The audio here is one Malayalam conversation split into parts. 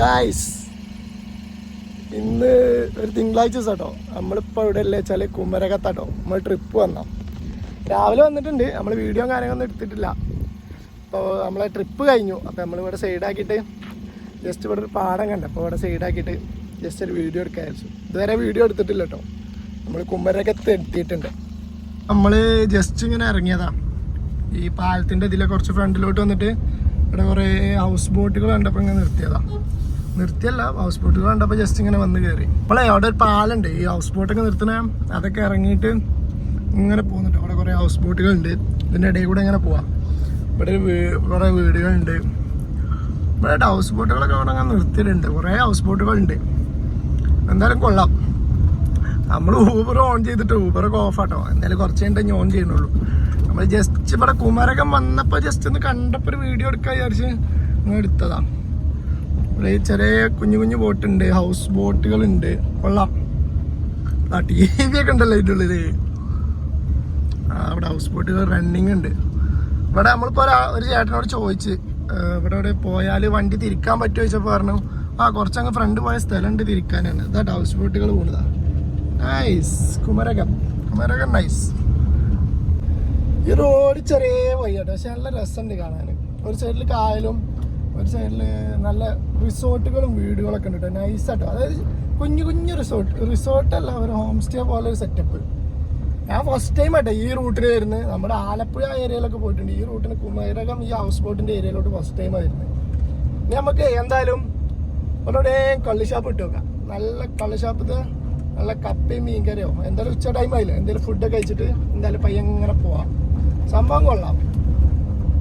ഗായ്സ് ഇന്ന് ഒരു തിങ്കളാഴ്ച ദിവസം കേട്ടോ. നമ്മളിപ്പോൾ ഇവിടെ അല്ലേ വെച്ചാൽ കുമരകത്താട്ടോ. നമ്മൾ ട്രിപ്പ് വന്നോ രാവിലെ വന്നിട്ടുണ്ട്. നമ്മൾ വീഡിയോ കാര്യങ്ങളൊന്നും എടുത്തിട്ടില്ല. അപ്പോൾ നമ്മളെ ട്രിപ്പ് കഴിഞ്ഞു. അപ്പോൾ നമ്മളിവിടെ സൈഡാക്കിയിട്ട് ജസ്റ്റ് ഇവിടെ ഒരു പാടം കണ്ട. അപ്പോൾ ഇവിടെ സൈഡാക്കിയിട്ട് ജസ്റ്റ് ഒരു വീഡിയോ എടുക്കാൻ വിചാരിച്ചു. ഇതുവരെ വീഡിയോ എടുത്തിട്ടില്ല കേട്ടോ. നമ്മൾ കുമരകത്ത് എത്തിയിട്ടുണ്ട്. നമ്മൾ ജസ്റ്റ് ഇങ്ങനെ ഇറങ്ങിയതാണ് ഈ പാലത്തിന്റെ ഇതിലെ കുറച്ച് ഫ്രണ്ടിലോട്ട് വന്നിട്ട് ഇവിടെ കുറേ ഹൗസ് ബോട്ടുകൾ കണ്ടപ്പോൾ ഇങ്ങനെ നിർത്തിയതാ. നിർത്തിയല്ല ഹൗസ് ബോട്ടുകൾ കണ്ടപ്പോൾ ജസ്റ്റ് ഇങ്ങനെ വന്ന് കയറി അപ്പോളേ അവിടെ ഒരു പാലുണ്ട്. ഈ ഹൗസ് ബോട്ടൊക്കെ നിർത്തണ അതൊക്കെ ഇറങ്ങിയിട്ട് ഇങ്ങനെ പോകുന്നുണ്ട് അവിടെ കുറേ ഹൗസ് ബോട്ടുകളുണ്ട് ഇതിന്റെ ഇടയിൽ കൂടെ ഇങ്ങനെ പോവാം. ഇവിടെ കുറേ വീടുകളുണ്ട് ഇവിടെ ഹൗസ് ബോട്ടുകളൊക്കെ അവിടെ അങ്ങനെ നിർത്തിയിട്ടുണ്ട്. കുറേ ഹൗസ് ബോട്ടുകളുണ്ട് എന്തായാലും കൊള്ളാം. നമ്മൾ ഊബർ ഓൺ ചെയ്തിട്ട് ഊബറൊക്കെ ഓഫ് ആട്ടോ. എന്തായാലും കുറച്ച് കഴിഞ്ഞിട്ട് ഓൺ ചെയ്യണുള്ളൂ നമ്മൾ ജസ്റ്റ് ഇവിടെ കുമരകം വന്നപ്പോൾ ജസ്റ്റ് ഒന്ന് കണ്ടപ്പോൾ ഒരു വീഡിയോ എടുക്കാൻ വിചാരിച്ച് ഇങ്ങനെ എടുത്തതാ. ഇവിടെ ചെറിയ കുഞ്ഞു കുഞ്ഞു ബോട്ടുണ്ട് ഹൗസ് ബോട്ടുകളുണ്ട്. കൊള്ളാം. ആ ടി വി ഒക്കെ ഉണ്ടല്ലോ അതിന്റെ ഉള്ളിൽ അവിടെ ഹൗസ് ബോട്ടുകൾ റണ്ണിങ് ഉണ്ട്. ഇവിടെ നമ്മളിപ്പോൾ ഒരാ ചേട്ടനോട് ചോദിച്ച് ഇവിടെ ഇവിടെ പോയാൽ വണ്ടി തിരിക്കാൻ പറ്റുമോ ചോദിച്ചപ്പോൾ പറഞ്ഞു ആ കുറച്ചങ്ങ് ഫ്രണ്ട് പോയ സ്ഥലമുണ്ട് തിരിക്കാനാണ്. ഇതായിട്ട് ഹൗസ് ബോട്ടുകൾ പോണതാ നൈസ് കുമരകം. കുമരകം നൈസ് ഈ റോഡ് ചെറിയ വഴിയാട്ടോ. പക്ഷെ നല്ല രസമുണ്ട് കാണാൻ ഒരു സൈഡിൽ കായലും ഒരു സൈഡിൽ നല്ല റിസോർട്ടുകളും വീടുകളൊക്കെ ഉണ്ട് കേട്ടോ. നൈസായിട്ടോ അതായത് കുഞ്ഞു കുഞ്ഞു റിസോർട്ട്. റിസോർട്ടല്ല ഒരു ഹോം സ്റ്റേ പോലെ ഒരു സെറ്റപ്പ് ഞാൻ ഫസ്റ്റ് ടൈം ആട്ടെ ഈ റൂട്ടിൽ വരുന്നത് നമ്മുടെ ആലപ്പുഴ ഏരിയയിലൊക്കെ പോയിട്ടുണ്ട്. ഈ റൂട്ടിന് കുമരകം ഈ ഹൗസ് ബോട്ടിന്റെ ഏരിയയിലോട്ട് ഫസ്റ്റ് ടൈം ആയിരുന്നു ഇനി നമുക്ക് എന്തായാലും ഒരുടെ കള്ളി ഷാപ്പ് ഇട്ട് വെക്കാം നല്ല കള്ളി ഷാപ്പത്ത് നല്ല കപ്പയും മീൻകറിയോ. എന്തായാലും ഉച്ച ടൈം ആയില്ല? എന്തായാലും ഫുഡൊക്കെ കഴിച്ചിട്ട് എന്തായാലും പയ്യങ്ങനെ പോവാം. സംഭവം കൊള്ളാം.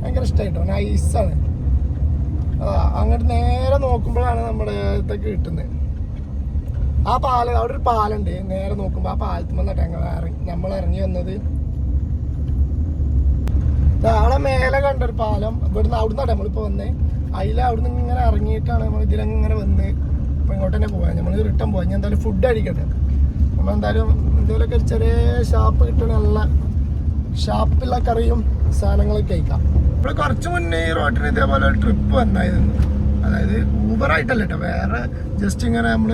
ഭയങ്കര ഇഷ്ടമായിട്ടോ നൈസാണ് അങ്ങോട്ട് നേരെ നോക്കുമ്പോഴാണ് നമ്മുടെ ഇതൊക്കെ കിട്ടുന്നത്. ആ പാല അവിടെ ഒരു പാലുണ്ട് നേരെ നോക്കുമ്പോൾ ആ പാലത്ത് വന്നിട്ട് ഞങ്ങൾ ഇറങ്ങി നമ്മൾ ഇറങ്ങി വന്നത്. അവിടെ മേലെ കണ്ടൊരു പാലം. ഇവിടുന്ന് അവിടുന്നാണ് നമ്മളിപ്പോൾ വന്നേ. അതിൽ അവിടുന്ന് ഇങ്ങനെ ഇറങ്ങിയിട്ടാണ് നമ്മൾ ഇതിലങ്ങനെ വന്ന് ഇപ്പം ഇങ്ങോട്ട് തന്നെ പോകാൻ നമ്മൾ റിട്ടേൺ പോകാൻ ഞാൻ എന്തായാലും ഫുഡ് അടിക്കട്ടെ. നമ്മൾ എന്തായാലും എന്തെങ്കിലുമൊക്കെ ചെറിയ ഷാപ്പ് കിട്ടണ നല്ല ഷാപ്പിലുള്ള കറിയും സാധനങ്ങളൊക്കെ കഴിക്കാം. ഇവിടെ കുറച്ച് മുന്നേ ഈ റോട്ടിന് ഇതേപോലെ ട്രിപ്പ് വന്നായിരുന്നു. അതായത് ഊബറായിട്ടല്ല കേട്ടോ വേറെ ജസ്റ്റ് ഇങ്ങനെ നമ്മൾ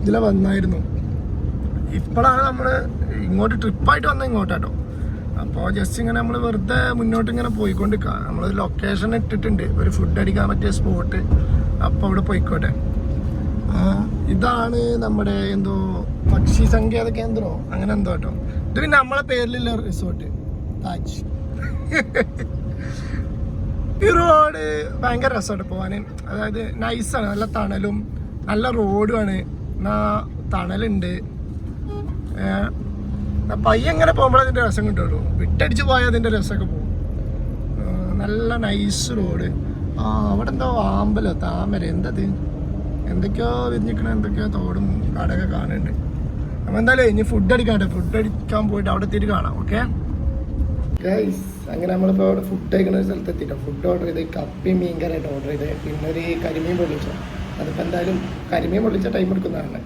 ഇതിലെ വന്നായിരുന്നു. ഇപ്പോഴാണ് നമ്മൾ ഇങ്ങോട്ട് ട്രിപ്പായിട്ട് വന്നത് ഇങ്ങോട്ടാട്ടോ അപ്പോൾ ജസ്റ്റ് ഇങ്ങനെ നമ്മൾ വെറുതെ മുന്നോട്ട് ഇങ്ങനെ പോയിക്കൊണ്ടിരിക്കുക നമ്മൾ ലൊക്കേഷൻ ഇട്ടിട്ടുണ്ട്. ഒരു ഫുഡ് അടിക്കാൻ പറ്റിയ സ്പോട്ട് അപ്പോൾ അവിടെ പോയിക്കോട്ടെ. ഇതാണ് നമ്മുടെ എന്തോ പക്ഷി സങ്കേത കേന്ദ്രമോ അങ്ങനെ എന്തോ കേട്ടോ ഇത് പിന്നെ നമ്മളെ പേരിലുള്ള റിസോർട്ട് താജ്. ഈ റോഡ് ഭയങ്കര രസമാണ് പോകാൻ അതായത് നൈസാണ് നല്ല തണലും നല്ല റോഡുമാണ് എന്നാ തണലുണ്ട്. പയ്യ എങ്ങനെ പോകുമ്പോഴേ അതിന്റെ രസം കിട്ടുള്ളൂ. വിട്ടടിച്ച് പോയാൽ അതിന്റെ രസമൊക്കെ പോകും. നല്ല നൈസ് റോഡ് ആ അവിടെ എന്തോ ആമ്പലോ താമര എന്തത് എന്തൊക്കെയോ വിരിഞ്ഞിക്കണ എന്തൊക്കെയോ തോടും കടയൊക്കെ കാണുന്നുണ്ട്. അപ്പോൾ എന്തായാലും ഇനി ഫുഡ് അടിക്കാട്ടെ ഫുഡ് അടിക്കാൻ പോയിട്ട് അവിടെ എത്തിയിട്ട് കാണാം ഓക്കെ ഗൈസ് അങ്ങനെ നമ്മളിപ്പോൾ അവിടെ ഫുഡ് കഴിക്കുന്ന ഒരു സ്ഥലത്ത് എത്തിയിട്ടോ ഫുഡ് ഓർഡർ ചെയ്ത് കപ്പയും മീൻകറിയായിട്ട് ഓർഡർ ചെയ്ത് പിന്നെ ഒരു കരിമീൻ പൊള്ളിച്ചോ. അതിപ്പോൾ എന്തായാലും കരിമീൻ പൊള്ളിച്ച ടൈം എടുക്കുന്നതാണ്.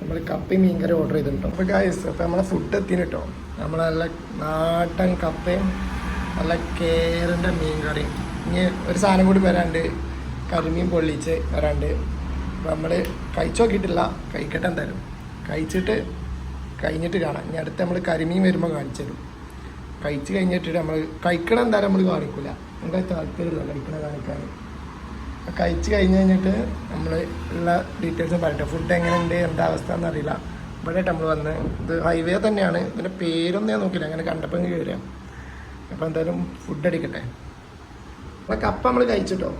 നമ്മൾ കപ്പയും മീൻകറി ഓർഡർ ചെയ്തിട്ടുണ്ടോ? അപ്പോൾ ഗൈസ് അപ്പോൾ നമ്മളെ ഫുഡ് എത്തിന് കേട്ടോ നമ്മൾ നല്ല നാട്ടൻ കപ്പയും നല്ല കേറിന്റെ മീൻകറിയും ഇനി ഒരു സാധനം കൂടി വരാണ്ട് കരിമീൻ പൊള്ളിച്ച് വരാണ്ട്. അപ്പോൾ നമ്മൾ കഴിച്ചു നോക്കിയിട്ടില്ല. കഴിക്കട്ടെ എന്തായാലും. കഴിച്ചിട്ട് കഴിഞ്ഞിട്ട് കാണാം. ഇനി അടുത്ത് നമ്മൾ കരിമീൻ വരുമ്പോൾ കാണിച്ചു തരും. കഴിച്ച് കഴിഞ്ഞിട്ട് നമ്മൾ കഴിക്കണം എന്തായാലും നമ്മൾ കാണിക്കില്ല നമുക്ക് താല്പര്യമില്ല കഴിക്കണം കാണിക്കാൻ കഴിച്ച് കഴിഞ്ഞ് കഴിഞ്ഞിട്ട് നമ്മൾ ഉള്ള ഡീറ്റെയിൽസ് പറയട്ടെ ഫുഡ് എങ്ങനെയുണ്ട് എന്താ അവസ്ഥ എന്നറിയില്ല ഇവിടെ നമ്മൾ വന്ന് ഇത് ഹൈവേ തന്നെയാണ്. ഇതിന്റെ പേരൊന്നും ഞാൻ നോക്കില്ല അങ്ങനെ കണ്ടപ്പോൾ ഇങ്ങ് കയറിയാം അപ്പോൾ എന്തായാലും ഫുഡ് അടിക്കട്ടെ. നമ്മളെ കപ്പ നമ്മൾ കഴിച്ചിട്ടോ?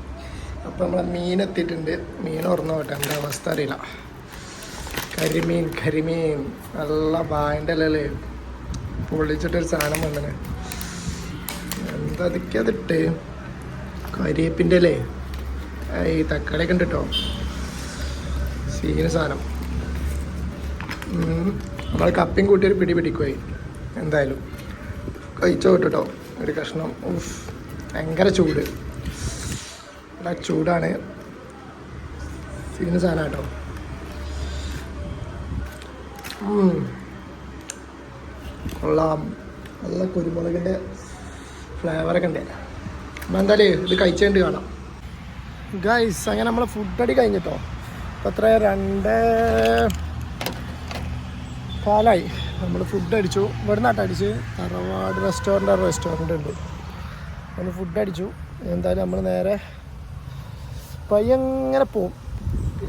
അപ്പോൾ നമ്മളെ മീൻ എത്തിയിട്ടുണ്ട്. മീൻ ഓർന്നു പോട്ടെ. എന്താ അവസ്ഥ അറിയില്ല. കരിമീൻ കരിമീൻ. നല്ല ബാൻഡല്ലേ പൊള്ളിച്ചിട്ടൊരു സാധനം വന്നേ എന്താ അതൊക്കെ അതിട്ട്? കരിയേപ്പിന്റെ അല്ലേ ഈ തക്കാളിയൊക്കെ ഉണ്ട് കേട്ടോ സീന സാധനം. നമ്മൾ കപ്പയും കൂട്ടി ഒരു പിടി പിടിക്കുമായി എന്തായാലും. കഴിച്ചോ കേട്ടോ. ഒരു കഷ്ണം. ഉഫ് ഭയങ്കര ചൂട്. ഇവിടെ ചൂടാണ്. സീന സാധനം കേട്ടോ. കൊള്ളാം. നല്ല കുരുമുളകിന്റെ ഫ്ലേവറൊക്കെ ഉണ്ട്. അപ്പം എന്തായാലും ഇത് കഴിച്ചുകൊണ്ട് കാണാം. ഗൈസ് അങ്ങനെ നമ്മൾ അടി കഴിഞ്ഞിട്ടോ. ഇപ്പം എത്ര? രണ്ട് കാലായി നമ്മൾ ഫുഡ് അടിച്ചു. ഇവിടെ നിന്നാട്ട് അടിച്ച്. തറവാട് റെസ്റ്റോറന്റ് റെസ്റ്റോറന്റ് ഉണ്ട്. നമ്മൾ ഫുഡ് അടിച്ചു. എന്തായാലും നമ്മൾ നേരെ പയ്യങ്ങനെ പോവും.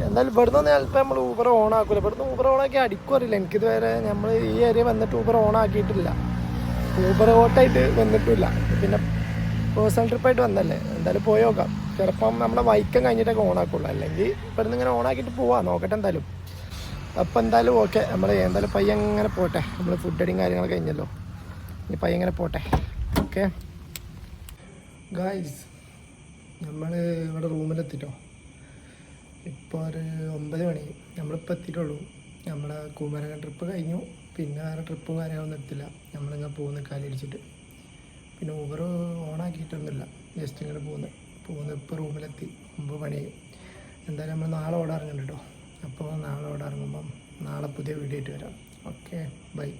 എന്തായാലും ഇവിടുന്ന് ചിലപ്പോൾ നമ്മൾ ഊബർ ഓൺ ആക്കൂല. ഇവിടുന്ന് ഊബർ ഓൺ ആക്കി അടിക്കും അറിയില്ല. എനിക്കിതുവരെ നമ്മൾ ഈ ഏരിയ വന്നിട്ട് ഊബർ ഓൺ ആക്കിയിട്ടില്ല. ഊബർ ഓട്ടായിട്ട് വന്നിട്ടില്ല. പിന്നെ പേഴ്സണൽ ട്രിപ്പായിട്ട് വന്നല്ലേ. എന്തായാലും പോയി നോക്കാം. ചിലപ്പം നമ്മളെ വൈക്കം കഴിഞ്ഞിട്ടൊക്കെ ഓൺ ആക്കുള്ളൂ. അല്ലെങ്കിൽ ഇവിടുന്ന് ഇങ്ങനെ ഓൺ ആക്കിയിട്ട് പോവാം. നോക്കട്ടെ എന്തായാലും. അപ്പം എന്തായാലും ഓക്കെ നമ്മൾ എന്തായാലും പയ്യൻ എങ്ങനെ പോട്ടെ. നമ്മൾ ഫുഡ് അടിയും കാര്യങ്ങളൊക്കെ കഴിഞ്ഞല്ലോ. ഇനി പയ്യൻ ഇങ്ങനെ പോട്ടെ. ഓക്കെ ഗായ്സ് നമ്മൾ ഇവിടെ റൂമിലെത്തിട്ടോ ഇപ്പോൾ ഒരു ഒമ്പത് മണി. നമ്മളിപ്പോൾ എത്തിയിട്ടുള്ളൂ. നമ്മുടെ കുമരകം ട്രിപ്പ് കഴിഞ്ഞു. പിന്നെ വേറെ ട്രിപ്പ് കാര്യങ്ങളൊന്നും എടുത്തില്ല. നമ്മളിങ്ങനെ പോകുന്ന കാലിടിച്ചിട്ട് പിന്നെ ഊബർ ഓണാക്കിയിട്ടൊന്നുമില്ല ജസ്റ്റ് ഇങ്ങനെ പോകുന്നത് പോകുന്നത് ഇപ്പോൾ റൂമിലെത്തി. ഒമ്പത് മണി. എന്തായാലും നമ്മൾ നാളെ ഓടാറുണ്ട് കേട്ടോ അപ്പോൾ നാളെ ഓടാറുമ്പം നാളെ പുതിയ വീഡിയോ ആയിട്ട് വരാം. Okay bye